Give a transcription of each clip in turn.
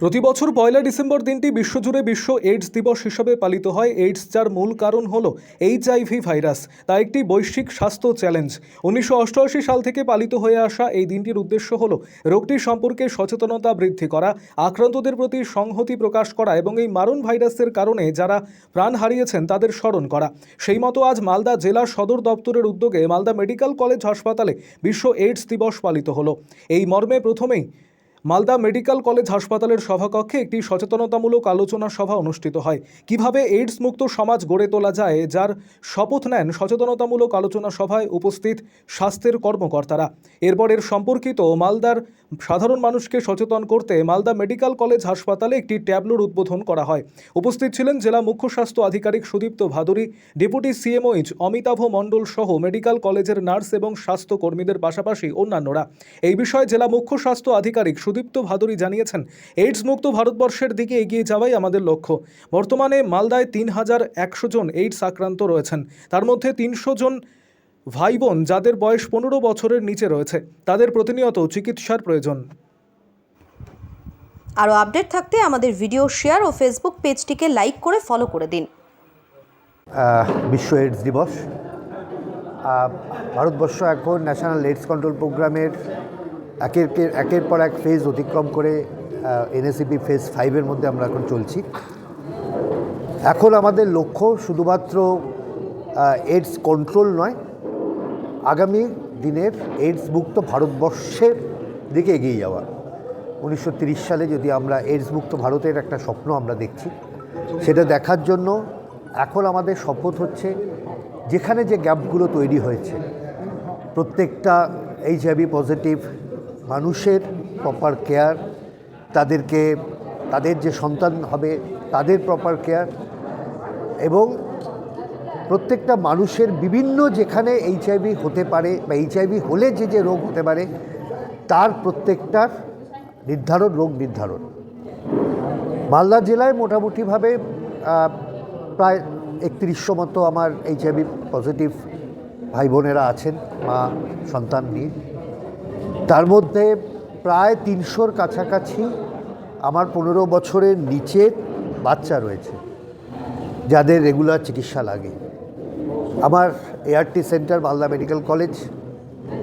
প্রতি বছর পয়লা ডিসেম্বর দিনটি বিশ্বজুড়ে বিশ্ব এইডস দিবস হিসেবে পালিত হয়। এইডস যার মূল কারণ হল এইচআইভি ভাইরাস তা একটি বৈশ্বিক স্বাস্থ্য চ্যালেঞ্জ উনিশশো অষ্টআশি সাল থেকে পালিত হয়ে আসা এই দিনটির উদ্দেশ্য হল রোগটি সম্পর্কে সচেতনতা বৃদ্ধি করা, আক্রান্তদের প্রতি সংহতি প্রকাশ করা এবং এই মারণ ভাইরাসের কারণে যারা প্রাণ হারিয়েছেন তাদের স্মরণ করা। সেই মতো আজ মালদা জেলা সদর দপ্তরের উদ্যোগে মালদা মেডিকেল কলেজ হাসপাতালে বিশ্ব এইডস দিবস পালিত হলো। এই মর্মে প্রথমেই মালদা মেডিকেল কলেজ হাসপাতালের সভাকক্ষে একটি সচেতনতামূলক আলোচনা সভা অনুষ্ঠিত হয়। কীভাবে এইডস মুক্ত সমাজ গড়ে তোলা যায়, যার শপথ নেন সচেতনতামূলক আলোচনা সভায় উপস্থিত স্বাস্থ্যের কর্মকর্তারা। এরপর এর সম্পর্কিত মালদার সাধারণ মানুষকে সচেতন করতে মালদা মেডিকেল কলেজ হাসপাতালে একটি ট্যাবলোর উদ্বোধন করা হয়। উপস্থিত ছিলেন জেলা মুখ্য স্বাস্থ্য আধিকারিক সুদীপ্ত ভাদুরী, ডেপুটি সিএমওইচ অমিতাভ মণ্ডল সহ মেডিকেল কলেজের নার্স এবং স্বাস্থ্য কর্মীদের পাশাপাশি অন্যান্যরা। এই বিষয়ে জেলা মুখ্য স্বাস্থ্য আধিকারিক সুদীপ্ত ভাদুরী জানিয়েছেন এইডস মুক্ত ভারতবর্ষের দিকে এগিয়ে যাওয়াই আমাদের লক্ষ্য। বর্তমানে মালদায় তিন হাজার একশো জন এইডস আক্রান্ত রয়েছেন। তার মধ্যে তিনশো জন ভাই বোন যাদের বয়স পনেরো বছরের নিচে রয়েছে। তাদের প্রতিনিয়ত চিকিৎসার প্রয়োজন। আরও আপডেট থাকতে আমাদের ভিডিও শেয়ার ও ফেসবুক পেজটিকে লাইক করে ফলো করে দিন। বিশ্ব এইডস দিবস। ভারতবর্ষ এখন ন্যাশনাল এইডস কন্ট্রোল প্রোগ্রামের একের একের পর এক ফেজ অতিক্রম করে এনএসিপি ফেজ ফাইভের মধ্যে আমরা এখন চলছি। এখন আমাদের লক্ষ্য শুধুমাত্র এইডস কন্ট্রোল নয়, আগামী দিনের এইডস মুক্ত ভারতবর্ষের দিকে এগিয়ে যাওয়া। উনিশশো সালে যদি আমরা এইডস মুক্ত ভারতের একটা স্বপ্ন আমরা দেখছি, সেটা দেখার জন্য এখন আমাদের শপথ হচ্ছে, যেখানে যে গ্যাপগুলো তৈরি হয়েছে, প্রত্যেকটা এইচআইভি পজিটিভ মানুষের প্রপার কেয়ার তাদেরকে, তাদের যে সন্তান হবে, তাদের প্রপার কেয়ার এবং প্রত্যেকটা মানুষের বিভিন্ন যেখানে এইচআইভি হতে পারে বা এইচআইভি হলে যে যে রোগ হতে পারে, তার প্রত্যেকটার নির্ধারণ, রোগ নির্ধারণ। মালদা জেলায় মোটামুটিভাবে প্রায় একত্রিশশো মতো আমার এইচআইভি পজিটিভ ভাই বোনেরা আছেন, মা, সন্তান নিয়ে। তার মধ্যে প্রায় তিনশোর কাছাকাছি আমার পনেরো বছরের নিচের বাচ্চা রয়েছে, যাদের রেগুলার চিকিৎসা লাগে। আমার ART centre Malda medical college,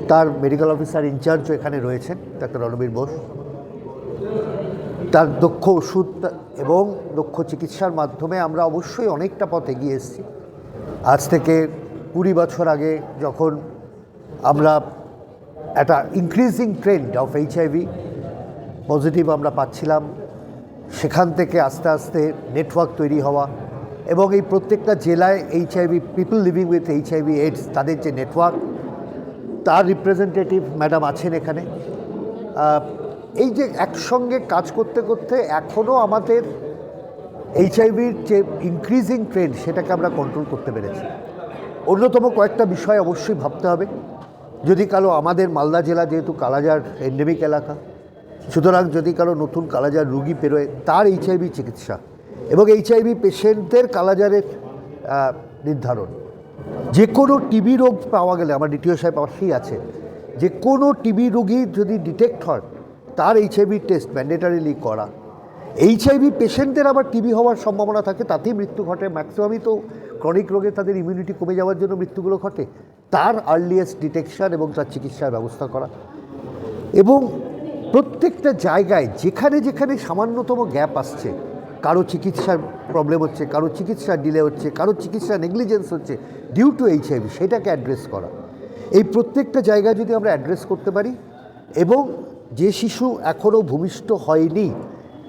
তার মেডিকেল অফিসার ইনচার্জও এখানে রয়েছেন, ডাক্তার রণবীর বোস। তার দক্ষ ওষুধ এবং দক্ষ চিকিৎসার মাধ্যমে আমরা অবশ্যই অনেকটা পথ এগিয়ে এসেছি। আজ থেকে কুড়ি বছর আগে যখন আমরা একটা increasing trend of HIV positive আমরা পাচ্ছিলাম। সেখান থেকে আস্তে আস্তে নেটওয়ার্ক তৈরি হওয়া এবং এই প্রত্যেকটা জেলায় HIV people living with HIV AIDS তাদের যে নেটওয়ার্ক তার রিপ্রেজেন্টেটিভ ম্যাডাম আছেন এখানে। এই যে একসঙ্গে কাজ করতে করতে এখনও আমাদের এইচআইভির যে ইনক্রিজিং ট্রেন্ড সেটাকে আমরা কন্ট্রোল করতে পেরেছি। অন্যতম কয়েকটা বিষয় অবশ্যই ভাবতে হবে। যদি কারও আমাদের মালদা জেলা যেহেতু কালাজার এন্ডেমিক এলাকা, সুতরাং যদি কারও নতুন কালাজার রুগী পেরোয়, তার এইচআইভি চিকিৎসা এবং এইচআইভি পেশেন্টদের কালাজারের নির্ধারণ। যে কোনো টিবি রোগ পাওয়া গেলে, আমার দ্বিতীয় সাহেব পাশেই আছে যে কোনো টিবি রোগী যদি ডিটেক্ট হয়, তার এইচআইভি টেস্ট ম্যান্ডেটারিলি করা। এইচআইভি পেশেন্টদের আবার টিবি হওয়ার সম্ভাবনা থাকে, তাতেই মৃত্যু ঘটে। ম্যাক্সিমামই তো ক্রনিক রোগে তাদের ইমিউনিটি কমে যাওয়ার জন্য মৃত্যুগুলো ঘটে। তার আর্লিয়েস্ট ডিটেকশন এবং তার চিকিৎসার ব্যবস্থা করা। এবং প্রত্যেকটা জায়গায় যেখানে যেখানে সামান্যতম গ্যাপ আসছে, কারও চিকিৎসার প্রবলেম হচ্ছে, কারও চিকিৎসা ডিলে হচ্ছে, কারও চিকিৎসা নেগলিজেন্স হচ্ছে ডিউ টু এইচআইভি সেটাকে অ্যাড্রেস করা। এই প্রত্যেকটা জায়গায় যদি আমরা অ্যাড্রেস করতে পারি, এবং যে শিশু এখনও ভূমিষ্ঠ হয়নি,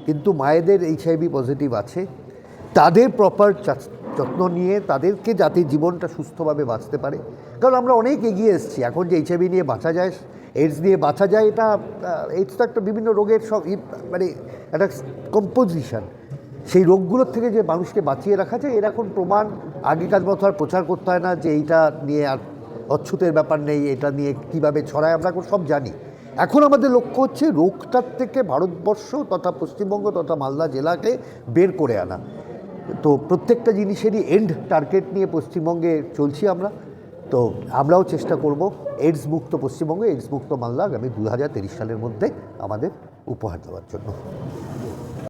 কিন্তু মায়েদের এইচআইভি পজিটিভ আছে, তাদের প্রপার যত্ন নিয়ে তাদেরকে যাতে জীবনটা সুস্থভাবে বাঁচতে পারে কারণ আমরা অনেক এগিয়ে এসেছি। এখন যে এইচআইভি নিয়ে বাঁচা যায় এইডস নিয়ে বাঁচা যায়, এটা এইডস তো একটা বিভিন্ন রোগের সব মানে একটা কম্পোজিশন সেই রোগগুলোর থেকে যে মানুষকে বাঁচিয়ে রাখা যায়, এর এখন প্রমাণ আগেকার মতো আর প্রচার করতে হয় না যে এইটা নিয়ে আর অচ্ছুতের ব্যাপার নেই, এটা নিয়ে কীভাবে ছড়ায়, আমরা সব জানি। এখন আমাদের লক্ষ্য হচ্ছে রোগটার থেকে ভারতবর্ষ তথা পশ্চিমবঙ্গ তথা মালদা জেলাকে বের করে আনা। তো প্রত্যেকটা জিনিসেরই এন্ড টার্গেট নিয়ে পশ্চিমবঙ্গে চলছি আমরা। তো আমরাও চেষ্টা করব এইডস মুক্ত পশ্চিমবঙ্গে এইডস মুক্ত মালদা আগামী দু হাজার সালের মধ্যে আমাদের উপহার দেওয়ার জন্য।